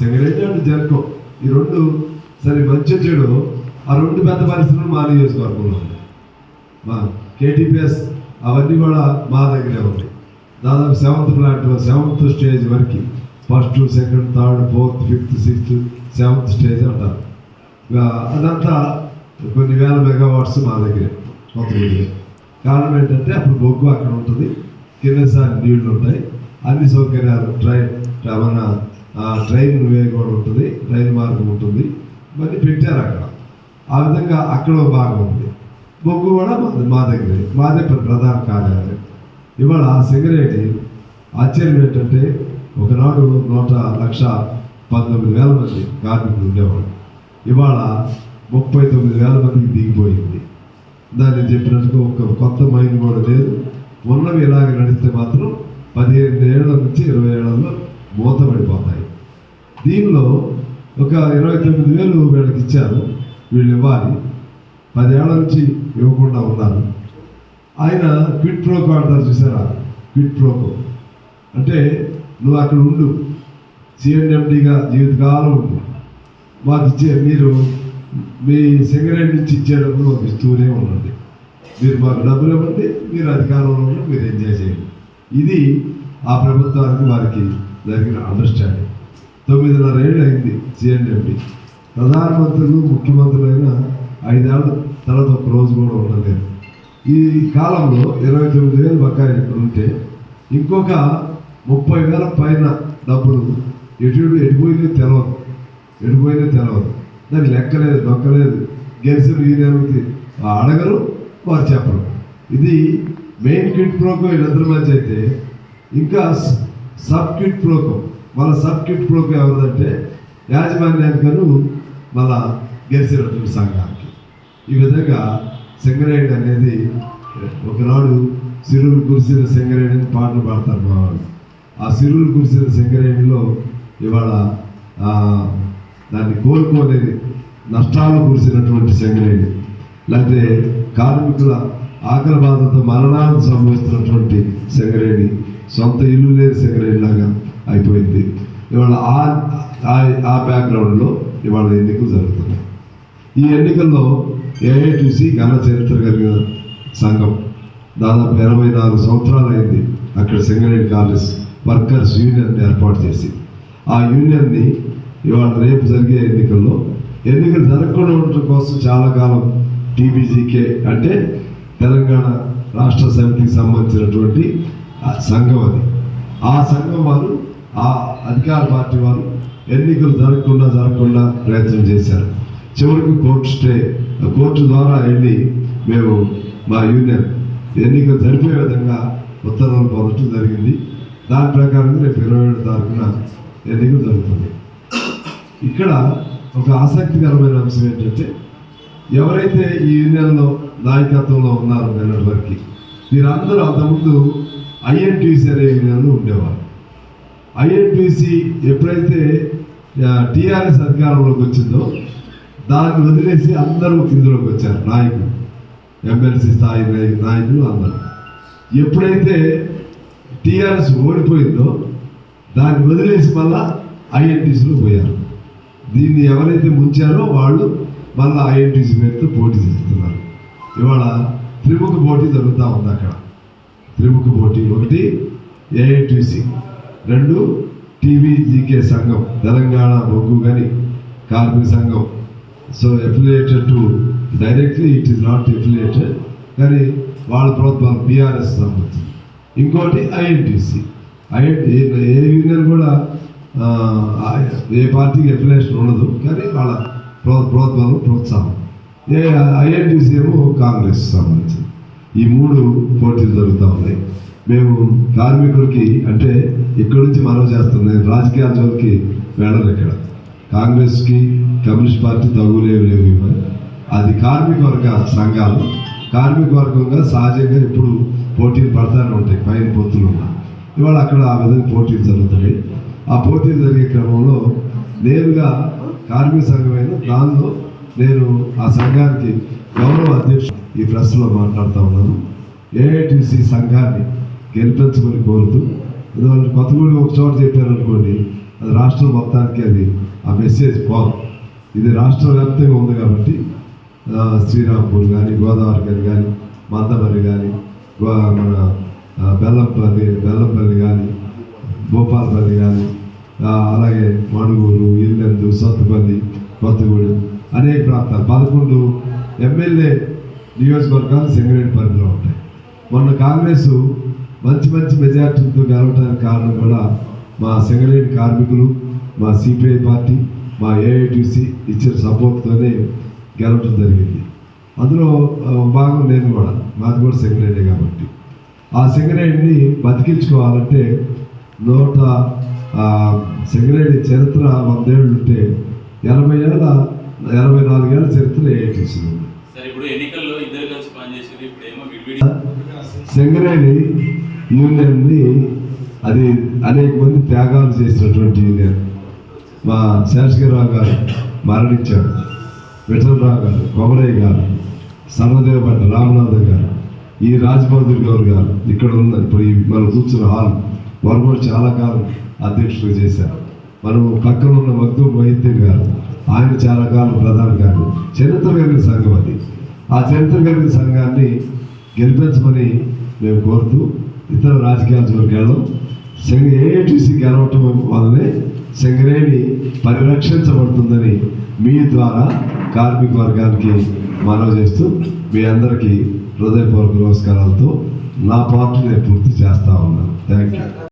Secretary అంటే జర్కో ఈ రెండు సరే మంచి చెడు. ఆ రెండు పెద్ద పరిశ్రమలు మా నియోజకవర్గంలో ఉన్నాయి. మా కేటీపీఎస్ అవన్నీ కూడా మా దగ్గరే ఉన్నాయి. దాదాపు సెవెంత్ ప్లాంట్ సెవెంత్ స్టేజ్ వరకు first second third fourth fifth sixth seventh stage అంటారు. అదంతా కొన్ని వేల మెగావాట్స్ మా దగ్గరే మొత్తం కారణం ఏంటంటే అప్పుడు బొగ్గు అక్కడ ఉంటుంది. కిందసారి నీళ్ళు ఉంటాయి. అన్ని సౌకర్యాలు ట్రైన్ మన ట్రైన్ వే కూడా ఉంటుంది రైలు మార్గం ఉంటుంది మరి పెట్టారు అక్కడ. ఆ విధంగా అక్కడ ఒక భాగం ఉంది. బొగ్గు కూడా మా దగ్గరే. మాదే దగ్గర ప్రధాన కార్యాలయం. ఇవాళ సింగరేటి ఆశ్చర్యం ఏంటంటే ఒకనాడు నూట లక్ష పంతొమ్మిది వేల మంది కార్మికులు ఉండేవాళ్ళు. ఇవాళ ముప్పై తొమ్మిది వేల మందికి దిగిపోయింది. దాన్ని చెప్పినట్టుగా ఒక కొత్త మైండ్ కూడా లేదు. ఉన్నవి ఇలాగ నడిస్తే మాత్రం పదిహేను ఏళ్ళ నుంచి ఇరవై ఏళ్ళలో మూతపడిపోతాయి. దీనిలో ఒక ఇరవై తొమ్మిది వేలు వీళ్ళకి ఇచ్చారు. వీళ్ళు ఇవ్వాలి. పదేళ్ళ నుంచి ఇవ్వకుండా ఉన్నారు. ఆయన క్విట్ ప్రోకో అంటారు చూసారా? క్విట్ ప్రోకో అంటే నువ్వు అక్కడ ఉండు. సిఎండిగా జీవితకాలం ఉండు. మాకు ఇచ్చే మీరు మీ సెక్రటరీ నుంచి ఇచ్చేటప్పుడు మాకు ఇస్తూనే ఉండండి. మీరు మాకు డబ్బులు ఇవ్వండి మీరు అధికారంలో ఉండి మీరు ఎంజాయ్ చేయండి. ఇది ఆ ప్రభుత్వానికి వారికి జరిగిన అండర్స్టాండింగ్ తొమ్మిదిన్నర ఏళ్ళు అయింది సిఎండి ప్రధానమంత్రులు ముఖ్యమంత్రులైన ఐదేళ్ళ తర్వాత ఒక రోజు కూడా ఉండలేదు ఈ కాలంలో ఇరవై తొమ్మిది వేలు బకాయి ఉంటే ఇంకొక ముప్పై వేల పైన డబ్బులు ఎటు ఎటుపోయినా తెలవదు. ఎటుపోయినా తెలవదు. దానికి లెక్కలేదు దొక్కలేదు. గెలిచిన యూనియన్కి అడగరు వారు చెప్పరు. ఇది మెయిన్ కిట్ ప్రోకో వీళ్ళిద్దరి మధ్య అయితే ఇంకా సబ్ కిట్ ప్రోకో. మళ్ళీ సబ్ కిట్ ప్రోకో ఎవరిదంటే యాజమాన్యానికను మళ్ళా గెలిచినటువంటి సంఘానికి. ఈ విధంగా సింగరేణి అనేది ఒకనాడు సిరువులు కురిసిన సింగరేణి అని పాటలు పాడతారు మా వాళ్ళు. ఆ సిరువులు కురిసిన సింగరేణిలో ఇవాళ దాన్ని కోలుకోలేని నష్టాలు కురిసినటువంటి సింగరేణి లేకపోతే కార్మికుల ఆకలి బాధతో మరణాలు సంభవిస్తున్నటువంటి సింగరేణి సొంత ఇల్లు లేని సింగరేణిలాగా అయిపోయింది. ఇవాళ ఆ ఆ- బ్యాక్గ్రౌండ్లో ఇవాళ ఎన్నికలు జరుగుతున్నాయి. ఈ ఎన్నికల్లో ఏఐటీసీ ఘన చరిత్ర కలిగిన సంఘం దాదాపు ఇరవై నాలుగు సంవత్సరాలు అయింది అక్కడ సింగరేణి కాలేజ్ వర్కర్స్ యూనియన్ ఏర్పాటు చేసి. ఆ యూనియన్ని ఇవాళ రేపు జరిగే ఎన్నికల్లో ఎన్నికలు జరగకుండా ఉండటం కోసం చాలా కాలం టీబీజీకే అంటే తెలంగాణ రాష్ట్ర సమితికి సంబంధించినటువంటి ఆ సంఘం అది. ఆ సంఘం వారు ఆ అధికార పార్టీ వారు ఎన్నికలు జరగకుండా జరగకుండా ప్రయత్నం చేశారు. చివరికి కోర్టు స్టే కోర్టు ద్వారా వెళ్ళి మేము మా యూనియన్ ఎన్నికలు జరిపే విధంగా ఉత్తర్వులు పొందడం జరిగింది. దాని ప్రకారం రేపు ఇరవై ఏడు తారీఖున ఎన్నికలు జరుగుతుంది. ఇక్కడ ఒక ఆసక్తికరమైన అంశం ఏంటంటే ఎవరైతే ఈ యూనియన్లో నాయకత్వంలో ఉన్నారో నిన్నటి వరకు వీరందరూ అంతకుముందు ఐఎన్టీసీ అనే యూనియన్లు ఉండేవారు. ఐఎన్టీసీ ఎప్పుడైతే టీఆర్ఎస్ అధికారంలోకి వచ్చిందో దాన్ని వదిలేసి అందరూ ఇందులోకి వచ్చారు నాయకులు. ఎమ్మెల్సీ స్థాయి నాయకులు అందరూ. ఎప్పుడైతే టీఆర్ఎస్ ఓడిపోయిందో దాన్ని వదిలేసి మళ్ళా ఐఎన్టీసీలో పోయారు. దీన్ని ఎవరైతే ముంచారో వాళ్ళు మళ్ళీ ఐఎన్టీసీ పేరుతో పోటీ చేస్తున్నారు. ఇవాళ త్రిముఖ పోటీ జరుగుతూ ఉంది అక్కడ. త్రిముఖ పోటీ ఒకటి ఏఐటీసీ. రెండు టీవీజీకే సంఘం తెలంగాణ బొగ్గు కానీ కార్మిక సంఘం. So affiliated to directly it is not affiliated కానీ వాళ్ళ ప్రభుత్వం బీఆర్ఎస్ సంబంధించి. ఇంకోటి ఐఎన్టీసీ ఐఎన్టీ ఏ యూనియన్ కూడా ఏ పార్టీకి ఎఫిలియేషన్ ఉండదు కానీ వాళ్ళ ప్రభుత్వం ప్రోత్సాహం. ఏ ఐఎన్టీసీ ఏమో కాంగ్రెస్ సంబంధించి. ఈ మూడు పోటీ కార్మికుడికి కార్మికులకి అంటే ఇక్కడి నుంచి మనం చేస్తాం నేను రాజకీయాల జోలికి వెళ్ళను ఇక్కడ కాంగ్రెస్కి కమ్యూనిస్ట్ పార్టీ తగులేవి లేవు అది కార్మిక వర్గ సంఘాలు. కార్మిక వర్గంగా సహజంగా ఇప్పుడు పోటీలు పడతానే ఉంటాయి. పైన పొత్తులు ఇవాళ అక్కడ ఆ విధంగా పోటీలు జరుగుతాయి ఆ పోటీలు జరిగే క్రమంలో నేరుగా కార్మిక సంఘమైన దానిలో నేను ఆ సంఘానికి గౌరవ అధ్యక్షుడు ఈ ప్రెస్లో మాట్లాడుతూ ఉన్నాను. ఏఐటీసీ సంఘాన్ని గెలిపించమని కోరుతూ ఎందుకంటే కొత్తగూడి ఒక చోట చెప్పారనుకోండి అది రాష్ట్రం మొత్తానికి అది ఆ మెసేజ్ పోదు. ఇది రాష్ట్ర వ్యాప్తంగా ఉంది కాబట్టి శ్రీరాంపూర్ కానీ గోదావరి కానీ కానీ మందమరి కానీ గో మన బెల్లంపల్లి బెల్లంపల్లి కానీ భూపాలపల్లి కానీ అలాగే మణుగూరు ఇల్లెందు సత్తుపల్లి కొత్తగూడెం అనేక ప్రాంతాలు. పదకొండు ఎమ్మెల్యే నియోజకవర్గాలు సింగరేణి పరిధిలో ఉంటాయి. మొన్న కాంగ్రెస్ మంచి మంచి మెజార్టీలతో గెలవడానికి కారణం కూడా మా సింగరేణి కార్మికులు మా సిపిఐ పార్టీ మా ఏఐటీసీ ఇచ్చిన సపోర్ట్తోనే గెలవడం జరిగింది. అందులో భాగం నేను కూడా మాది కూడా సింగరేణి కాబట్టి. ఆ సింగరేణిని బతికించుకోవాలంటే నూట సింగరేణి చరిత్ర వందేళ్ళు ఉంటే ఎనభై ఏళ్ళ ఎనభై నాలుగేళ్ళ చరిత్ర ఏఐటీసీ ఉంది. సింగరేణి యూనియన్ని అది అనేక మంది త్యాగాలు చేసినటువంటి యూనియన్ మా శేషగిరిరావు గారు మరణించారు. విఠలరావు గారు కొమరయ్య గారు సర్వదేవపట్ల రామనాథన్ గారు ఈ రాజబహదూర్ గౌర్ గారు ఇక్కడ ఉన్న ఇప్పుడు ఈ మనం కూర్చున్న హాల్ వారు కూడా చాలా కాలం అధ్యక్షులు చేశారు. మనం పక్కన ఉన్న మగ్దూమ్ వైద్యున్ గారు ఆయన చాలా కాలం ప్రధాన గారు చరిత్ర కలిగిన సంఘం అది. ఆ చరిత్ర కలిగిన సంఘాన్ని గెలిపించమని మేము కోరుతూ ఇతర రాజకీయ జోలికి వెళ్ళం గెలవటం వల్లనే సింగరేణి పరిరక్షించబడుతుందని మీ ద్వారా కార్మిక వర్గానికి మనవి చేస్తూ మీ అందరికీ హృదయపూర్వక నమస్కారాలతో నా పార్టీని పూర్తి చేస్తా ఉన్నాను. Thank you